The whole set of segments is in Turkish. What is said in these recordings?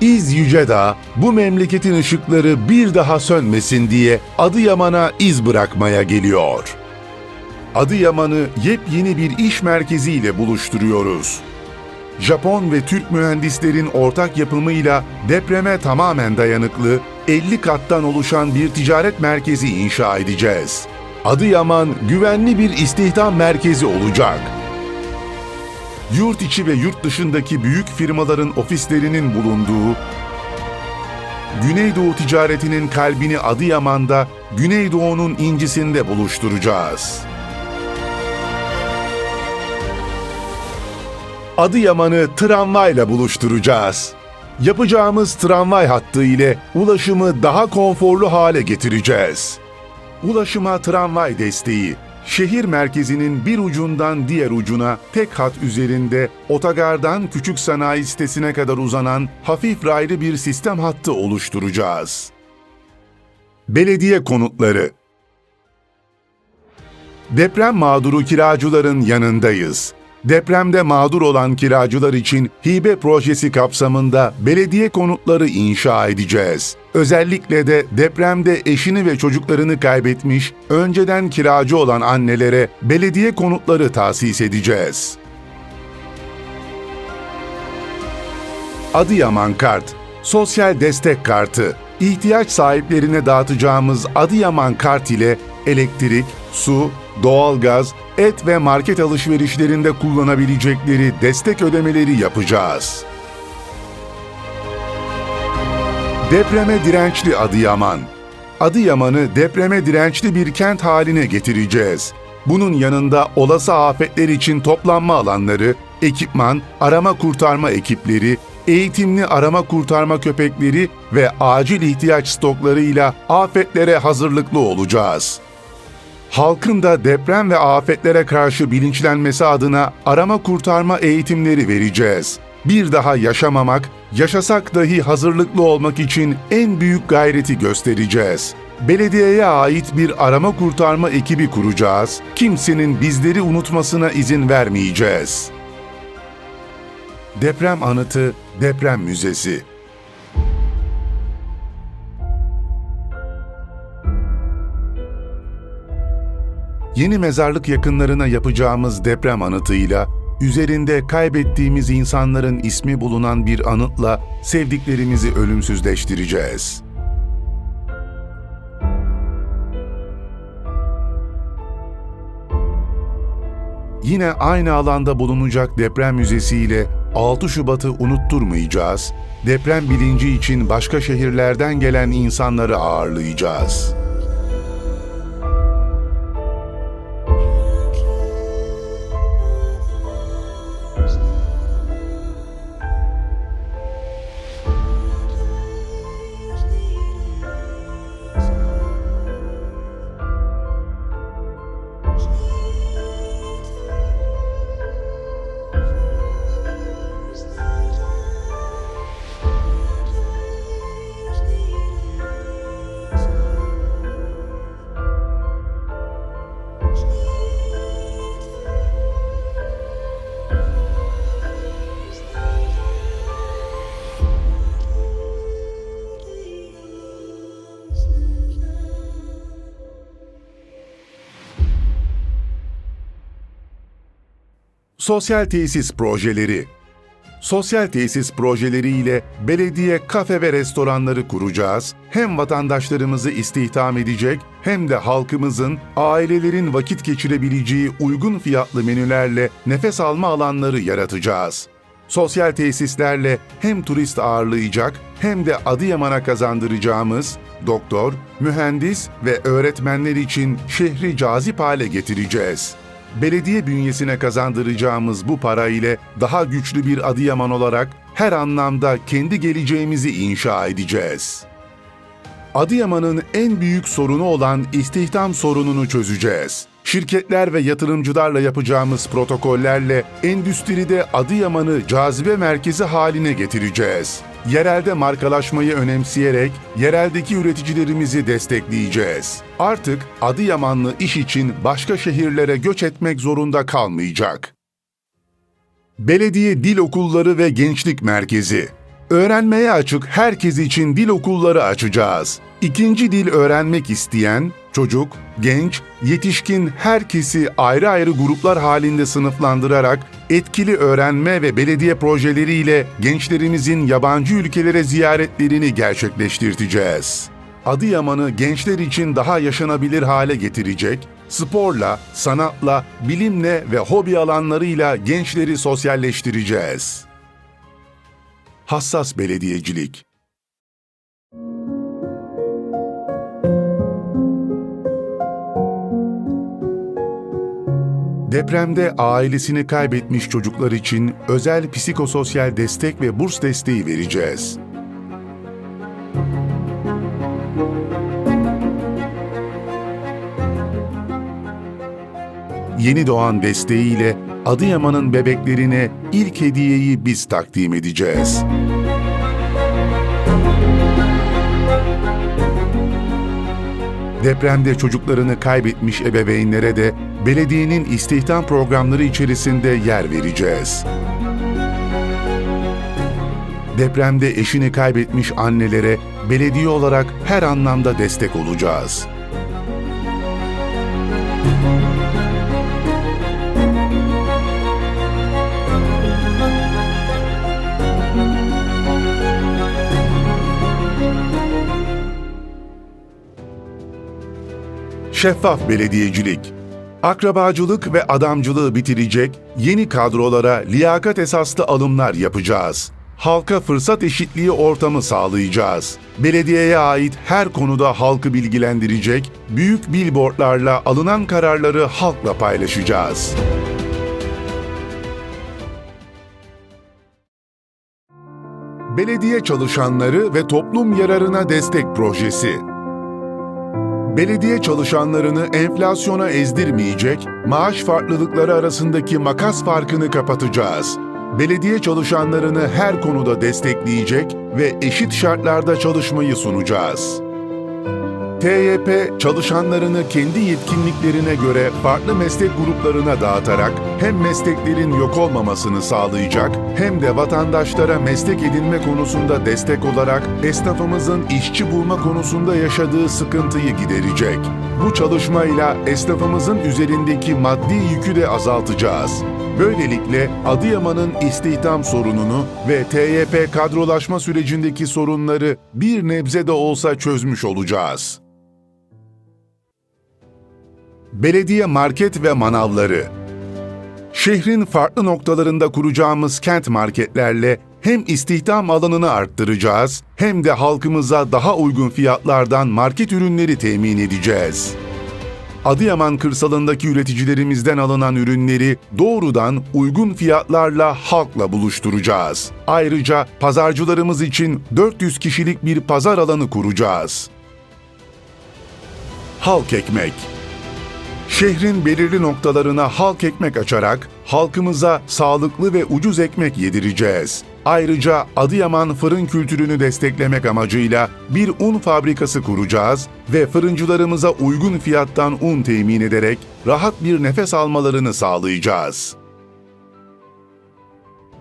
İz Yücedağ bu memleketin ışıkları bir daha sönmesin diye Adıyaman'a iz bırakmaya geliyor. Adıyaman'ı yepyeni bir iş merkeziyle buluşturuyoruz. Japon ve Türk mühendislerin ortak yapımıyla depreme tamamen dayanıklı 50 kattan oluşan bir ticaret merkezi inşa edeceğiz. Adıyaman güvenli bir istihdam merkezi olacak. Yurt içi ve yurt dışındaki büyük firmaların ofislerinin bulunduğu Güneydoğu ticaretinin kalbini Adıyaman'da Güneydoğu'nun incisinde buluşturacağız. Adıyaman'ı tramvayla buluşturacağız. Yapacağımız tramvay hattı ile ulaşımı daha konforlu hale getireceğiz. Ulaşıma tramvay desteği, şehir merkezinin bir ucundan diğer ucuna tek hat üzerinde otogardan küçük sanayi sitesine kadar uzanan hafif raylı bir sistem hattı oluşturacağız. Belediye konutları Deprem mağduru kiracıların yanındayız. Depremde mağdur olan kiracılar için hibe projesi kapsamında belediye konutları inşa edeceğiz. Özellikle de depremde eşini ve çocuklarını kaybetmiş, önceden kiracı olan annelere belediye konutları tahsis edeceğiz. Adıyaman Kart, sosyal destek kartı, ihtiyaç sahiplerine dağıtacağımız Adıyaman Kart ile elektrik, su, doğalgaz, et ve market alışverişlerinde kullanabilecekleri destek ödemeleri yapacağız. Depreme dirençli Adıyaman. Adıyaman'ı depreme dirençli bir kent haline getireceğiz. Bunun yanında olası afetler için toplanma alanları, ekipman, arama kurtarma ekipleri, eğitimli arama kurtarma köpekleri ve acil ihtiyaç stoklarıyla afetlere hazırlıklı olacağız. Halkın da deprem ve afetlere karşı bilinçlenmesi adına arama kurtarma eğitimleri vereceğiz. Bir daha yaşamamak, yaşasak dahi hazırlıklı olmak için en büyük gayreti göstereceğiz. Belediyeye ait bir arama kurtarma ekibi kuracağız. Kimsenin bizleri unutmasına izin vermeyeceğiz. Deprem Anıtı Deprem Müzesi Yeni mezarlık yakınlarına yapacağımız deprem anıtıyla, üzerinde kaybettiğimiz insanların ismi bulunan bir anıtla sevdiklerimizi ölümsüzleştireceğiz. Yine aynı alanda bulunacak deprem müzesiyle 6 Şubat'ı unutturmayacağız, deprem bilinci için başka şehirlerden gelen insanları ağırlayacağız. Sosyal tesis projeleri Sosyal tesis projeleriyle belediye kafe ve restoranları kuracağız. Hem vatandaşlarımızı istihdam edecek hem de halkımızın, ailelerin vakit geçirebileceği uygun fiyatlı menülerle nefes alma alanları yaratacağız. Sosyal tesislerle hem turist ağırlayacak hem de Adıyaman'a kazandıracağımız doktor, mühendis ve öğretmenler için şehri cazip hale getireceğiz belediye bünyesine kazandıracağımız bu para ile daha güçlü bir Adıyaman olarak her anlamda kendi geleceğimizi inşa edeceğiz. Adıyaman'ın en büyük sorunu olan istihdam sorununu çözeceğiz. Şirketler ve yatırımcılarla yapacağımız protokollerle endüstride Adıyaman'ı cazibe merkezi haline getireceğiz. Yerelde markalaşmayı önemseyerek yereldeki üreticilerimizi destekleyeceğiz. Artık Adıyamanlı iş için başka şehirlere göç etmek zorunda kalmayacak. Belediye Dil Okulları ve Gençlik Merkezi Öğrenmeye açık herkes için dil okulları açacağız. İkinci dil öğrenmek isteyen, çocuk, genç, yetişkin herkesi ayrı ayrı gruplar halinde sınıflandırarak etkili öğrenme ve belediye projeleriyle gençlerimizin yabancı ülkelere ziyaretlerini gerçekleştireceğiz. Adıyaman'ı gençler için daha yaşanabilir hale getirecek, sporla, sanatla, bilimle ve hobi alanlarıyla gençleri sosyalleştireceğiz. Hassas belediyecilik Depremde ailesini kaybetmiş çocuklar için özel psikososyal destek ve burs desteği vereceğiz. Yeni doğan desteğiyle Adıyaman'ın bebeklerine ilk hediyeyi biz takdim edeceğiz. Depremde çocuklarını kaybetmiş ebeveynlere de belediyenin istihdam programları içerisinde yer vereceğiz. Depremde eşini kaybetmiş annelere belediye olarak her anlamda destek olacağız. Şeffaf belediyecilik, akrabacılık ve adamcılığı bitirecek yeni kadrolara liyakat esaslı alımlar yapacağız. Halka fırsat eşitliği ortamı sağlayacağız. Belediyeye ait her konuda halkı bilgilendirecek, büyük billboardlarla alınan kararları halkla paylaşacağız. Belediye çalışanları ve toplum yararına destek projesi belediye çalışanlarını enflasyona ezdirmeyecek, maaş farklılıkları arasındaki makas farkını kapatacağız. Belediye çalışanlarını her konuda destekleyecek ve eşit şartlarda çalışmayı sunacağız. TYP çalışanlarını kendi yetkinliklerine göre farklı meslek gruplarına dağıtarak hem mesleklerin yok olmamasını sağlayacak hem de vatandaşlara meslek edinme konusunda destek olarak esnafımızın işçi bulma konusunda yaşadığı sıkıntıyı giderecek. Bu çalışmayla esnafımızın üzerindeki maddi yükü de azaltacağız. Böylelikle Adıyaman'ın istihdam sorununu ve TYP kadrolaşma sürecindeki sorunları bir nebze de olsa çözmüş olacağız. Belediye market ve manavları Şehrin farklı noktalarında kuracağımız kent marketlerle hem istihdam alanını arttıracağız hem de halkımıza daha uygun fiyatlardan market ürünleri temin edeceğiz. Adıyaman kırsalındaki üreticilerimizden alınan ürünleri doğrudan uygun fiyatlarla halkla buluşturacağız. Ayrıca pazarcılarımız için 400 kişilik bir pazar alanı kuracağız. Halk ekmek Şehrin belirli noktalarına halk ekmek açarak halkımıza sağlıklı ve ucuz ekmek yedireceğiz. Ayrıca Adıyaman fırın kültürünü desteklemek amacıyla bir un fabrikası kuracağız ve fırıncılarımıza uygun fiyattan un temin ederek rahat bir nefes almalarını sağlayacağız.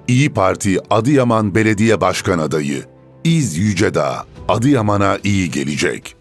İyi Parti Adıyaman Belediye Başkan Adayı İz Yücedağ Adıyaman'a iyi gelecek.